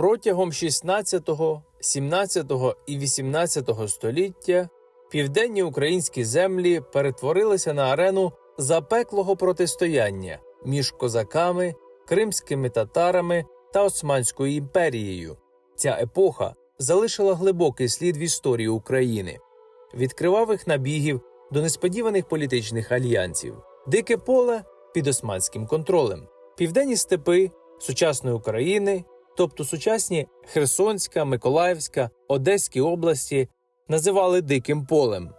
Протягом 16, 17 і 18 століття південні українські землі перетворилися на арену запеклого протистояння між козаками, кримськими татарами та Османською імперією. Ця епоха залишила глибокий слід в історії України від кривавих набігів до несподіваних політичних альянсів, дике поле під османським контролем, південні степи сучасної України, тобто сучасні Херсонська, Миколаївська, Одеські області, називали диким полем.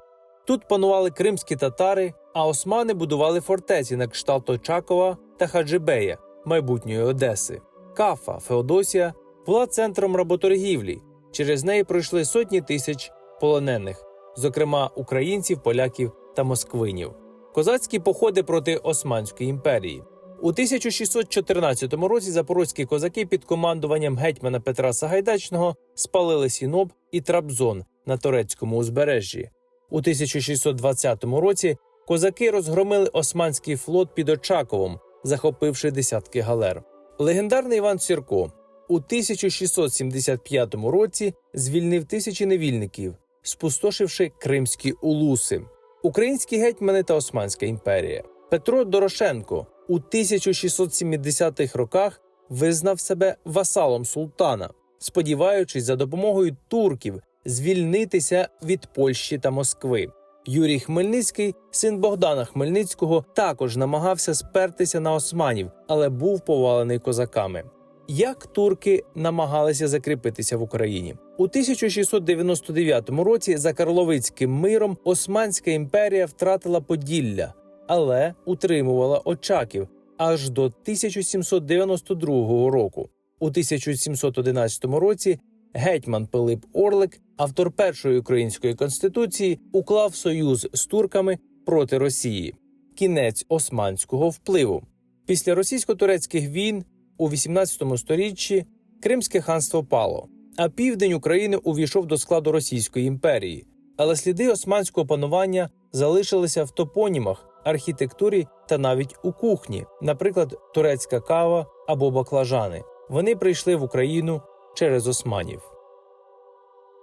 Тут панували кримські татари, а османи будували фортеці на кшталт Очакова та Хаджибея, майбутньої Одеси. Кафа Феодосія була центром работоргівлі. Через неї пройшли сотні тисяч полонених, зокрема українців, поляків та москвинів. Козацькі походи проти Османської імперії. У 1614 році запорозькі козаки під командуванням гетьмана Петра Сагайдачного спалили Сіноб і Трабзон на турецькому узбережжі. У 1620 році козаки розгромили османський флот під Очаковом, захопивши десятки галер. Легендарний Іван Сірко у 1675 році звільнив тисячі невільників, спустошивши кримські улуси. Українські гетьмани та Османська імперія. Петро Дорошенко у 1670-х роках визнав себе васалом султана, сподіваючись за допомогою турків звільнитися від Польщі та Москви. Юрій Хмельницький, син Богдана Хмельницького, також намагався спертися на османів, але був повалений козаками. Як турки намагалися закріпитися в Україні у 1699 році за Карловицьким миром Османська імперія втратила Поділля, але утримувала Очаків аж до 1792 року. У 1711 році гетьман Пилип Орлик, автор першої української конституції, уклав союз з турками проти Росії. Кінець османського впливу. Після російсько-турецьких війн у 18 сторіччі Кримське ханство пало, а південь України увійшов до складу Російської імперії. Але сліди османського панування залишилися в топонімах, архітектурі та навіть у кухні, наприклад, турецька кава або баклажани. Вони прийшли в Україну через османів.